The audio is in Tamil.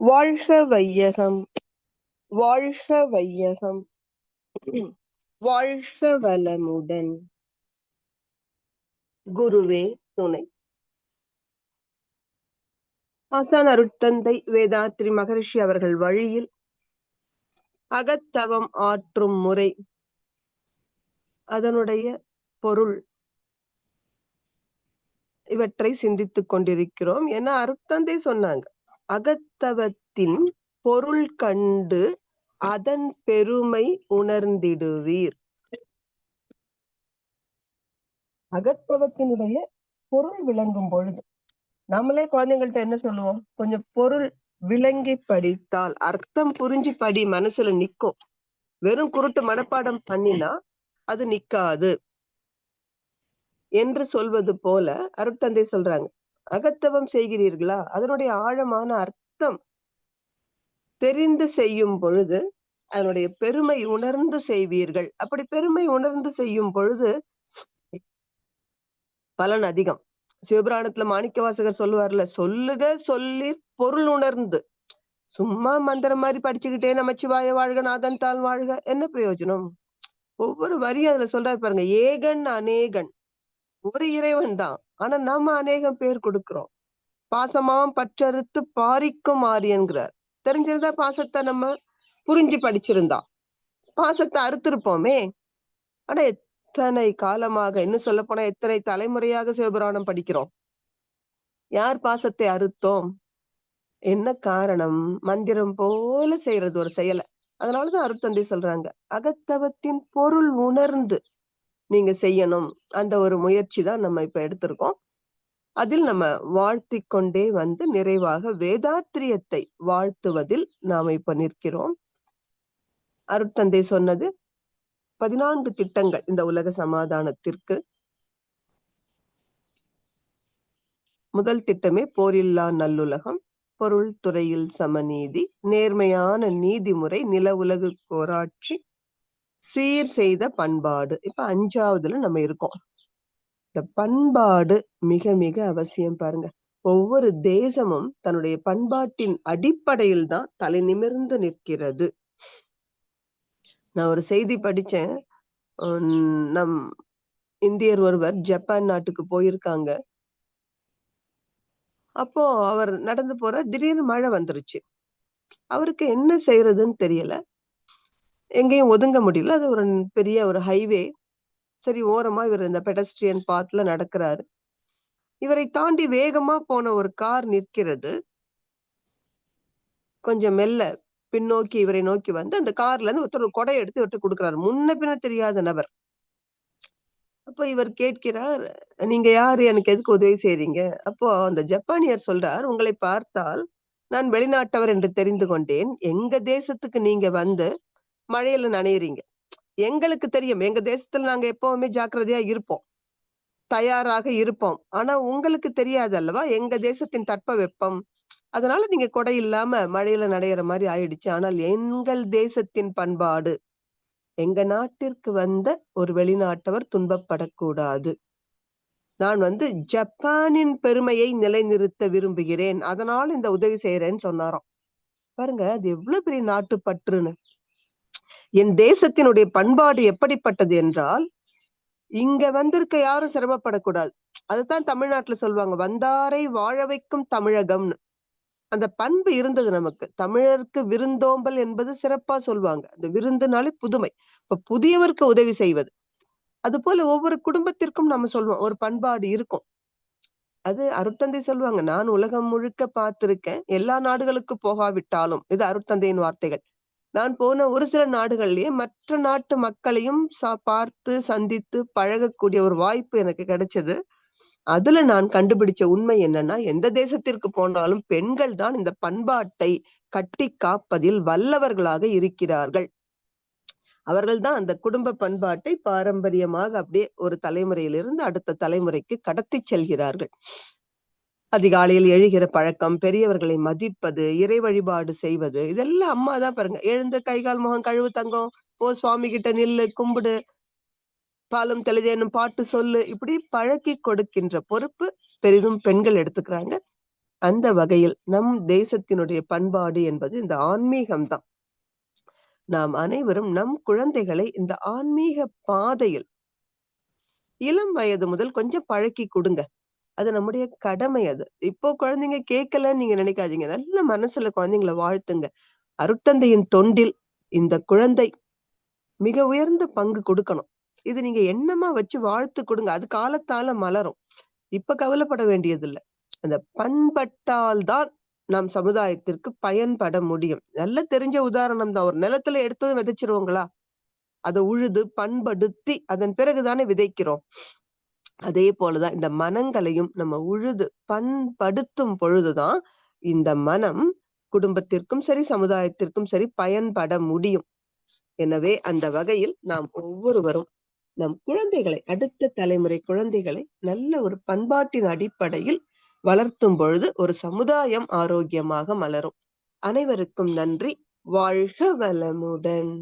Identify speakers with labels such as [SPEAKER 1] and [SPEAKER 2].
[SPEAKER 1] வாழ்க வையகம் வாழ்க வையகம் வாழ்க வளமுடன். குருவே துணை. ஆசான் அருட்தந்தை வேதாத்ரி மகரிஷி அவர்கள் வழியில் அகத்தவம் ஆற்றும் முறை. அதனுடைய பொருள் இவற்றை சிந்தித்துக் கொண்டிருக்கிறோம் என அருட்தந்தை சொன்னாங்க. அகத்தவத்தின் பொருள் கண்டு அதன் பெருமை உணர்ந்திடுவீர். அகத்தவத்தினுடைய பொருள் விளங்கும் பொழுது நம்மளே குழந்தைங்கள்ட்ட என்ன சொல்லுவோம்? கொஞ்சம் பொருள் விளங்கி படித்தால் அர்த்தம் புரிஞ்சு படி மனசுல நிக்கும். வெறும் குருட்டு மனப்பாடம் பண்ணினா அது நிக்காது. என்று சொல்வது போல அருட்தந்தை சொல்றாங்க. அகத்தவம் செய்கிறீர்களா? அதனுடைய ஆழமான அர்த்தம் தெரிந்து செய்யும் பொழுது அதனுடைய பெருமை உணர்ந்து செய்வீர்கள். அப்படி பெருமை உணர்ந்து செய்யும் பொழுது பலன் அதிகம். சிவபுராணத்துல மாணிக்க வாசகர் சொல்லுவார்ல சொல்லுக சொல்லி பொருள் உணர்ந்து. சும்மா மந்திரம் மாதிரி படிச்சுக்கிட்டே நமச்சிவாய வாழ்க நாதன் தாள் வாழ்க என்ன பிரயோஜனம்? ஒவ்வொரு வரியும் அதுல சொல்றாரு பாருங்க ஏகன் அநேகன். ஒரு இறைவன் தான். ஆனா நம்ம அநேகம் பேர் கொடுக்கிறோம். பாசமாம் பற்றறுத்து பாரிக்கும் ஆரியன்கிறார். தெரிஞ்சிருந்தா பாசத்தை நம்ம புரிஞ்சு படிச்சிருந்தா. பாசத்தை அறுத்திருப்போமே. ஆனா எத்தனை காலமாக இன்னும் சொல்ல போனா எத்தனை தலைமுறையாக சிவபுராணம் படிக்கிறோம்? யார் பாசத்தை அறுத்தோம்? என்ன காரணம்? மந்திரம் போல செய்யறது ஒரு செயலை. அதனாலதான் அருத்தந்தை சொல்றாங்க. அகத்தவத்தின் பொருள் உணர்ந்து நீங்க செய்யணும். அந்த ஒரு முயற்சி தான் நம்ம இப்ப எடுத்திருக்கோம். அதில் நம்ம வாழ்த்தி கொண்டே வந்து நிறைவாக வேதாத்திரியத்தை வாழ்த்துவதில் நாம் இப்ப நிற்கிறோம். அருட்தந்தை சொன்னது பதினான்கு திட்டங்கள் இந்த உலக சமாதானத்திற்கு. முதல் திட்டமே போரில்லா நல்லுலகம் பொருள் துறையில் சமநீதி நேர்மையான நீதிமுறை நில உலகு கோராட்சி சீர் செய்த பண்பாடு. இப்ப அஞ்சாவதுல நம்ம இருக்கோம். இந்த பண்பாடு மிக மிக அவசியம் பாருங்க. ஒவ்வொரு தேசமும் தன்னுடைய பண்பாட்டின் அடிப்படையில் தான் தலை நிமிர்ந்து நிற்கிறது. நான் ஒரு செய்தி படிச்சேன் நம் இந்தியர் ஒருவர் ஜப்பான் நாட்டுக்கு போயிருக்காங்க. அப்போ அவர் நடந்து போற திடீர்னு மழை வந்துருச்சு. அவருக்கு என்ன செய்யறதுன்னு தெரியல. எங்கேயும் ஒதுங்க முடியல. அது ஒரு பெரிய ஒரு ஹைவே சரி ஓரமா இவர் இந்த பெடஸ்ட்ரியன் பாத்ல நடக்கிறாரு. இவரை தாண்டி வேகமா போன ஒரு கார் நிற்கிறது. கொஞ்சம் மெல்ல பின்னோக்கி இவரை நோக்கி வந்து அந்த கார்ல இருந்து ஒருத்தர் ஒரு கொடை எடுத்து இவர்கிட்ட கொடுக்குறாரு. முன்ன பின்ன தெரியாத நபர். அப்போ இவர் கேட்கிறார் நீங்க யாரு? எனக்கு எதுக்கு உதவி செய்றீங்க? அப்போ அந்த ஜப்பானியர் சொல்றார் உங்களை பார்த்தால் நான் வெளிநாட்டவர் என்று தெரிந்து கொண்டேன். எங்க தேசத்துக்கு நீங்க வந்து மழையில நனையிறீங்க. எங்களுக்கு தெரியும். எங்க தேசத்துல நாங்க எப்பவுமே ஜாக்கிரதையா இருப்போம். தயாராக இருப்போம். ஆனா உங்களுக்கு தெரியாது அல்லவா? எங்க தேசத்தின் தட்ப வெப்பம் அதனால நீங்க கொடை இல்லாம மழையில நடையிற மாதிரி ஆயிடுச்சு. ஆனால் எங்கள் தேசத்தின் பண்பாடு எங்க நாட்டிற்கு வந்த ஒரு வெளிநாட்டவர் துன்பப்படக்கூடாது. நான் வந்து ஜப்பானின் பெருமையை நிலைநிறுத்த விரும்புகிறேன். அதனால இந்த உதவி செய்யறேன்னு சொன்னாராம். பாருங்க அது எவ்வளவு பெரிய நாட்டு பற்றுன்னு என் தேசத்தினுடைய பண்பாடு எப்படிப்பட்டது என்றால் இங்க வந்திருக்க யாரும் சிரமப்படக்கூடாது. அதுதான் தமிழ்நாட்டுல சொல்லுவாங்க வந்தாரை வாழ வைக்கும் தமிழகம்னு. அந்த பண்பு இருந்தது நமக்கு. தமிழருக்கு விருந்தோம்பல் என்பது சிறப்பா சொல்லுவாங்க. அந்த விருந்துனாலே புதுமை. இப்ப புதியவருக்கு உதவி செய்வது. அது போல ஒவ்வொரு குடும்பத்திற்கும் நம்ம சொல்லுவோம் ஒரு பண்பாடு இருக்கும். அது அருட்தந்தை சொல்லுவாங்க நான் உலகம் முழுக்க பார்த்திருக்கேன். எல்லா நாடுகளுக்கு போகாவிட்டாலும். இது அருட்தந்தையின் வார்த்தைகள். நான் போன ஒரு சில நாடுகள்லயே மற்ற நாட்டு மக்களையும் பார்த்து சந்தித்து பழகக்கூடிய ஒரு வாய்ப்பு எனக்கு கிடைச்சது. அதுல நான் கண்டுபிடிச்ச உண்மை என்னன்னா எந்த தேசத்திற்கு போனாலும் பெண்கள் தான் இந்த பண்பாட்டை கட்டி காப்பதில் வல்லவர்களாக இருக்கிறார்கள். அவர்கள் தான் அந்த குடும்ப பண்பாட்டை பாரம்பரியமாக அப்படியே ஒரு தலைமுறையிலிருந்து அடுத்த தலைமுறைக்கு கடத்தி செல்கிறார்கள். அதிகாலையில் எழுகிற பழக்கம் பெரியவர்களை மதிப்பது இறை வழிபாடு செய்வது இதெல்லாம் அம்மா தான் பாருங்க. எழுந்து கைகால் முகம் கழுவு தங்கம் ஓ சுவாமி கிட்ட நில்லு கும்பிடு பாலும் தெளிதேனும் பாட்டு சொல்லு இப்படி பழக்கி கொடுக்கின்ற பொறுப்பு பெரிதும் பெண்கள் எடுத்துக்கிறாங்க. அந்த வகையில் நம் தேசத்தினுடைய பண்பாடு என்பது இந்த ஆன்மீகம் தான் நாம் அனைவரும் நம் குழந்தைகளை இந்த ஆன்மீக பாதையில் இளம் வயது முதல் கொஞ்சம் பழக்கி கொடுங்க. அது நம்முடைய கடமை அது. இப்போ குழந்தைங்க கேட்கலன்னு நீங்க நினைக்காதீங்க. நல்ல மனசுல குழந்தைங்களை வாழ்த்துங்க. அருட்தந்தையின் தொண்டில் இந்த குழந்தை மிக உயர்ந்த பங்கு கொடுக்கணும். இது நீங்க எண்ணமா வச்சு வாழ்த்து கொடுங்க. அது காலத்தால மலரும். இப்ப கவலைப்பட வேண்டியதில்லை. அந்த பண்பட்டால்தான் நம் சமுதாயத்திற்கு பயன்பட முடியும். நல்ல தெரிஞ்ச உதாரணம் தான். ஒரு நிலத்துல எடுத்ததும் விதைச்சிருவோங்களா? அதை உழுது பண்படுத்தி அதன் பிறகுதானே விதைக்கிறோம். அதே போலதான் இந்த மனங்களையும் நம்ம உழுது பண்படுத்தும் பொழுதுதான் இந்த மனம் குடும்பத்திற்கும் சரி சமுதாயத்திற்கும் சரி பயன்பட முடியும். எனவே அந்த வகையில் நாம் ஒவ்வொருவரும் நம் குழந்தைகளை அடுத்த தலைமுறை குழந்தைகளை நல்ல ஒரு பண்பாட்டின் அடிப்படையில் வளர்த்தும் பொழுது ஒரு சமுதாயம் ஆரோக்கியமாக மலரும். அனைவருக்கும் நன்றி. வாழ்க வளமுடன்.